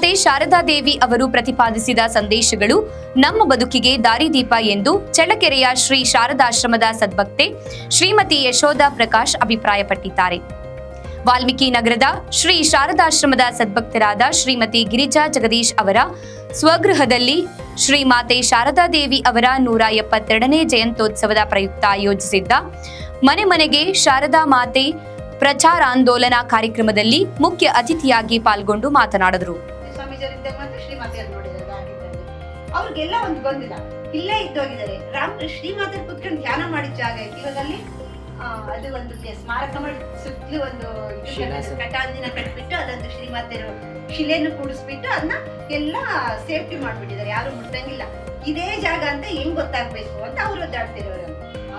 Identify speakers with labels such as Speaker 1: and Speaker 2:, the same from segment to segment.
Speaker 1: ಶಾರದಾದೇವಿ ಅವರು ಪ್ರತಿಪಾದಿಸಿದ ಸಂದೇಶಗಳು ನಮ್ಮ ಬದುಕಿಗೆ ದಾರಿದೀಪ ಎಂದು ಚಳ್ಳಕೆರೆಯ ಶ್ರೀ ಶಾರದಾಶ್ರಮದ ಸದ್ಭಕ್ತೆ ಶ್ರೀಮತಿ ಯಶೋಧ ಪ್ರಕಾಶ್ ಅಭಿಪ್ರಾಯಪಟ್ಟಿದ್ದಾರೆ. ವಾಲ್ಮೀಕಿ ನಗರದ ಶ್ರೀ ಶಾರದಾಶ್ರಮದ ಸದ್ಭಕ್ತರಾದ ಶ್ರೀಮತಿ ಗಿರಿಜಾ ಜಗದೀಶ್ ಅವರ ಸ್ವಗೃಹದಲ್ಲಿ ಶ್ರೀ ಮಾತೆ ಶಾರದಾದೇವಿ ಅವರ ನೂರ ಎಪ್ಪತ್ತೆರಡನೇ ಜಯಂತ್ಯೋತ್ಸವದ ಪ್ರಯುಕ್ತ ಆಯೋಜಿಸಿದ್ದ ಮನೆ ಮನೆಗೆ ಶಾರದಾ ಮಾತೆ ಪ್ರಚಾರಾಂದೋಲನ ಕಾರ್ಯಕ್ರಮದಲ್ಲಿ ಮುಖ್ಯ ಅತಿಥಿಯಾಗಿ ಪಾಲ್ಗೊಂಡು ಮಾತನಾಡಿದರು.
Speaker 2: ಸ್ವಾಮೀಜಿಯವರಿಂದ ಮಾತ್ರ ಶ್ರೀಮಾತೆಯವ್ರು ನೋಡಿದ್ದಾರೆ ಆಗಿದ್ದಲ್ಲಿ ಅವ್ರಿಗೆಲ್ಲ ಒಂದು ಬಂದಿಲ್ಲ ಇಲ್ಲೇ ಇದ್ದೋಗಿದ್ದಾರೆ. ರಾಮ್ ಶ್ರೀಮಾತೆ ಕುತ್ಕೊಂಡು ಧ್ಯಾನ ಮಾಡಿದ ಜಾಗ ಐತಿ ಇವಾಗ ಅಲ್ಲಿ ಅದು ಒಂದು ಸ್ಮಾರಕ ಮಾಡಿ ಸುತ್ತಲೂ ಒಂದು. ಕಟಾಂಜಿನ ಕಟ್ಬಿಟ್ಟು ಅದೊಂದು ಶ್ರೀಮಾತೆಯರು ಶಿಲೆಯನ್ನು ಕೂಡಿಸ್ಬಿಟ್ಟು ಅದನ್ನ ಎಲ್ಲ ಸೇಫ್ಟಿ ಮಾಡ್ಬಿಟ್ಟಿದ್ದಾರೆ. ಯಾರು ಮುಟ್ಟಂಗಿಲ್ಲ. ಇದೇ ಜಾಗ ಅಂತ ಹೆಂಗ್ ಗೊತ್ತಾಗ್ಬೇಕು ಅಂತ ಅವ್ರು ಒದ್ದಾಡ್ತಿರೋರು.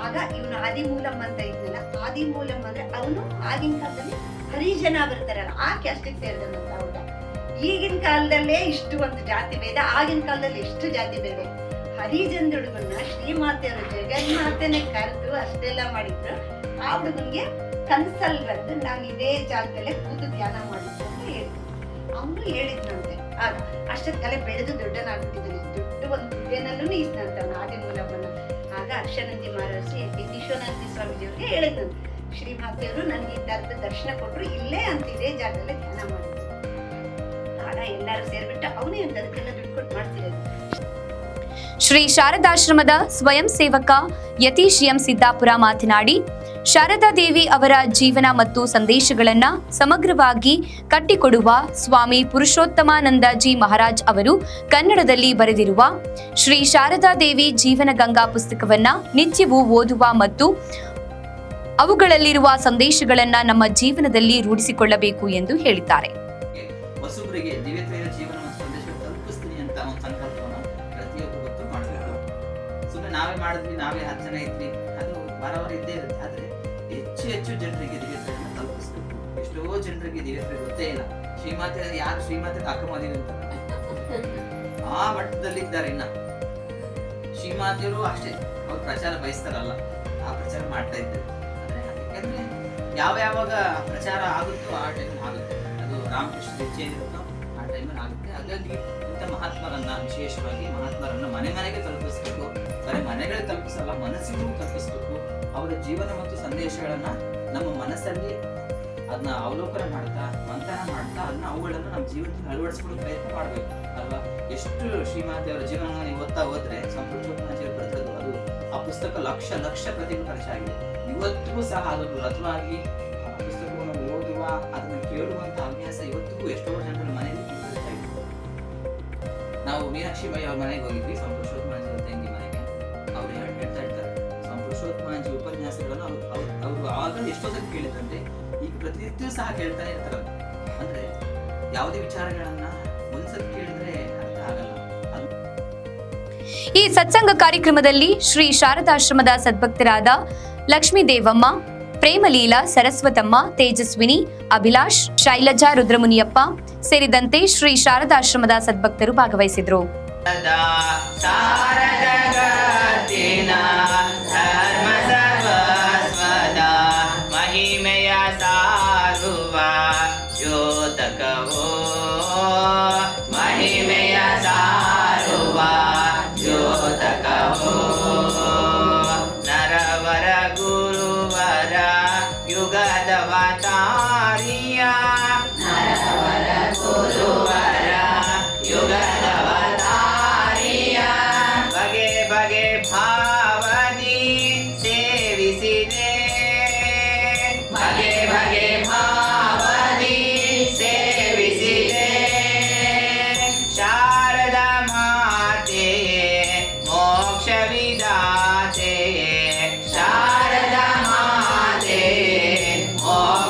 Speaker 2: ಆಗ ಇವನು ಆದಿಮೂಲಂ ಅಂತ ಇದ್ನಲ್ಲ ಆದಿಮೂಲಂ ಅಂದ್ರೆ ಅವನು ಆಗಿನ ಕಾಲದಲ್ಲಿ ಹರಿಜನ ಬರ್ತಾರಲ್ಲ ಆ ಕ್ಯಾಸ್ಟಿಗೆ ಸೇರಿದಂತ ಹುಡುಗ ಈಗಿನ ಕಾಲದಲ್ಲೇ ಇಷ್ಟು ಒಂದು ಜಾತಿ ಭೇದ, ಆಗಿನ ಕಾಲದಲ್ಲಿ ಎಷ್ಟು ಜಾತಿ ಭೇದ. ಶ್ರೀ ಹುಡುಗನ್ನ ಶ್ರೀಮಾತೆಯವರು ಜಗನ್ಮಾತೆನೆ ಕರೆದು ಅಷ್ಟೆಲ್ಲ ಮಾಡಿದ್ರು. ಆ ಹುಡುಗನ್ಗೆ ಕನ್ಸಲ್ ಬಂದು ನಾನು ಇದೇ ಜಾಗದಲ್ಲೇ ಕೂತು ಧ್ಯಾನ ಮಾಡಿದ್ರು ಅಂತ ಹೇಳಿದ್ರು. ಅವನು ಹೇಳಿದ್ನಂತೆ, ಆಗ ಅಷ್ಟೊತ್ತಲ್ಲೇ ಬೆಳೆದು ದೊಡ್ಡನಾಗ್ಬಿಟ್ಟಿದ್ದಾನೆ. ದೊಡ್ಡ ಒಂದು ಹುದ್ದೆನಲ್ಲೂ ಇದ್ನಂತವನು ಆದಿಮೂಲಮ್ಮನ ಆಗ ಅಕ್ಷನಂದಿ ಮಹಾರಾಜಿ ವಿಶ್ವನಾಥಿ ಸ್ವಾಮೀಜಿಯವ್ರಿಗೆ ಹೇಳಿದ್ನಂತೆ ಶ್ರೀಮಾತೆಯವರು ನನಗೆ ಈ ದರ್ಶನ ಕೊಟ್ಟರು ಇಲ್ಲೇ ಅಂತ ಇದೇ ಜಾಗದಲ್ಲೇ ಧ್ಯಾನ ಮಾಡಿದ್ರು. ಎಲ್ಲರೂ ಸೇರ್ಬಿಟ್ಟು ಅವನೇ ಅಂತ ಅದಕ್ಕೆಲ್ಲ ದುಡ್ಡು ಕೊಟ್ಟು ಮಾಡ್ತಿರೋದು.
Speaker 1: ಶ್ರೀ ಶಾರದಾಶ್ರಮದ ಸ್ವಯಂ ಸೇವಕ ಯತೀಶ್ ಎಂ ಸಿದ್ದಾಪುರ ಮಾತನಾಡಿ, ಶಾರದಾ ದೇವಿ ಅವರ ಜೀವನ ಮತ್ತು ಸಂದೇಶಗಳನ್ನ ಸಮಗ್ರವಾಗಿ ಕಟ್ಟಿಕೊಡುವ ಸ್ವಾಮಿ ಪುರುಷೋತ್ತಮಾನಂದಜಿ ಮಹಾರಾಜ್ ಅವರು ಕನ್ನಡದಲ್ಲಿ ಬರೆದಿರುವ ಶ್ರೀ ಶಾರದಾ ದೇವಿ ಜೀವನ ಗಂಗಾ ಪುಸ್ತಕವನ್ನ ನಿತ್ಯವೂ ಓದುವ ಮತ್ತು ಅವುಗಳಲ್ಲಿರುವ ಸಂದೇಶಗಳನ್ನ ನಮ್ಮ ಜೀವನದಲ್ಲಿ ರೂಢಿಸಿಕೊಳ್ಳಬೇಕು ಎಂದು ಹೇಳಿದ್ದಾರೆ.
Speaker 3: ಹೊಸಬರಿಗೆ ದಿವ್ಯತೆಯ ಜೀವನ ಮತ್ತು ಸಂದೇಶ ತಲುಪಿಸ್ತೀನಿ ಅಂತ ಒಂದು ಸಂಕಲ್ಪವನ್ನು ಪ್ರತಿಯೊಬ್ಬರು ಗೊತ್ತು ಮಾಡಬೇಕು. ಸುಮ್ಮನೆ ನಾವೇ ಮಾಡಿದ್ವಿ, ನಾವೇ ಹತ್ತು ಜನ ಇದ್ವಿ. ಅದು ವಾರವಾರ ಇದ್ದೇ ಇರುತ್ತೆ. ಆದ್ರೆ ಹೆಚ್ಚು ಹೆಚ್ಚು ಜನರಿಗೆ ದಿವ್ಯತೆಯನ್ನು ತಲುಪಿಸ್ಬೇಕು. ಎಷ್ಟೋ ಜನರಿಗೆ ದಿವ್ಯತೆ ಗೊತ್ತೇ ಇಲ್ಲ. ಶ್ರೀಮಾತೆ ಯಾರು ಶ್ರೀಮಾತೆ ಅಕ್ಕ ಅಂತ. ಆ ಮಟ್ಟದಲ್ಲಿ ಇದ್ದಾರೆ ಇನ್ನ. ಶ್ರೀಮಾತೆಯರು ಅಷ್ಟೇ. ಅವ್ರು ಪ್ರಚಾರ ಬಯಸ್ತಾರಲ್ಲ. ಆ ಪ್ರಚಾರ ಮಾಡ್ತಾ ಇದ್ದಾರೆ. ಯಾವ ಯಾವಾಗ ಪ್ರಚಾರ ಆಗುತ್ತೋ ಆ ಟೈಮ್ ಆಗುತ್ತೆ. ರಾಮಕೃಷ್ಣ ಹೆಜ್ಜೆ ಇರುತ್ತೋ ಆ ಟೈಮಲ್ಲಿ ಆಗುತ್ತೆ. ಹಾಗಾಗಿ ಇಂಥ ಮಹಾತ್ಮರನ್ನ ವಿಶೇಷವಾಗಿ ಮಹಾತ್ಮರನ್ನ ಮನೆ ಮನೆಗೆ ತಲುಪಿಸ್ಬೇಕು. ಬರೀ ಮನೆಗಳಿಗೆ ತಲುಪಿಸಲ್ಲ, ಮನಸ್ಸಿಗೂ ತಲುಪಿಸ್ಬೇಕು. ಅವರ ಜೀವನ ಮತ್ತು ಸಂದೇಶಗಳನ್ನ ನಮ್ಮ ಮನಸ್ಸಲ್ಲಿ ಅದನ್ನ ಅವಲೋಕನ ಮಾಡ್ತಾ, ಮಂಥನ ಮಾಡ್ತಾ ಅದನ್ನ ಅವುಗಳನ್ನು ನಮ್ಮ ಜೀವನದಲ್ಲಿ ಅಳವಡಿಸ್ಕೊಳ್ಳೋ ಪ್ರಯತ್ನ ಮಾಡಬೇಕು, ಅಲ್ವಾ? ಎಷ್ಟು ಶ್ರೀಮಾತೆ ಅವರ ಜೀವನವನ್ನು ನೀವು ಓದ್ತಾ ಹೋದ್ರೆ ಸಂಪೂರ್ಣ ಬರೆದಿರೋದು ಅದು. ಆ ಪುಸ್ತಕ ಲಕ್ಷ ಲಕ್ಷ ಪ್ರತಿಗಳು ಖರ್ಚಾಗಿದೆ. ಇವತ್ತಿಗೂ ಸಹ ಅದೊಂದು ರಥವಾಗಿ ಆ ಪುಸ್ತಕವನ್ನು ಓದುವ ಕೇಳುವಂತ ಅಭ್ಯಾಸ ಇವತ್ತಿಗೂ ಎಷ್ಟೋ ಜನರ ಮನೆಯಲ್ಲಿ. ನಾವು ಮೀನಾಕ್ಷಿ ಬಾಯಿ ಅವ್ರ ಮನೆಗೆ ಹೋಗಿದ್ವಿ ಸಂಪುರುಷೋತ್ತಮಾಂಜಿ ಅವ್ರ ತಂಗಿ ಮನೆಗೆ. ಅವ್ರು ಹೇಳ್- ಹೇಳ್ತಾ ಇರ್ತಾರೆ ಸಂಪುರುಷೋತ್ತಮಾಂಜಿ ಉಪನ್ಯಾಸಗಳನ್ನು ಅವ್ರು ಅವ್ರು- ಅವರು ಆಗ ಎಷ್ಟೋ ಸಲ ಕೇಳಿದ್ರಂತೆ ಈಗ ಪ್ರತಿನಿತ್ಯ ಸಹ ಕೇಳ್ತಾನೆ ಇರ್ತಾರಂತೆ ಅಂದ್ರೆ ಯಾವುದೇ ವಿಚಾರಗಳನ್ನ ಒಂದ್ಸತಿ ಕೇಳಿದ್ರೆ ಅರ್ಥ ಆಗಲ್ಲ.
Speaker 1: ಈ ಸತ್ಸಂಗ ಕಾರ್ಯಕ್ರಮದಲ್ಲಿ ಶ್ರೀ ಶಾರದಾಶ್ರಮದ ಸದ್ಭಕ್ತರಾದ ಲಕ್ಷ್ಮೀ ದೇವಮ್ಮ ಪ್ರೇಮಲೀಲಾ ಸರಸ್ವತಮ್ಮ ತೇಜಸ್ವಿನಿ ಅಭಿಲಾಷ್ ಶೈಲಜಾ ರುದ್ರಮುನಿಯಪ್ಪ ಸೇರಿದಂತೆ ಶ್ರೀ ಶಾರದಾಶ್ರಮದ ಸದ್ಭಕ್ತರು ಭಾಗವಹಿಸಿದರು.
Speaker 4: ಮಹಿಮೆಯ ಸಾರುವ. भगे भगे मा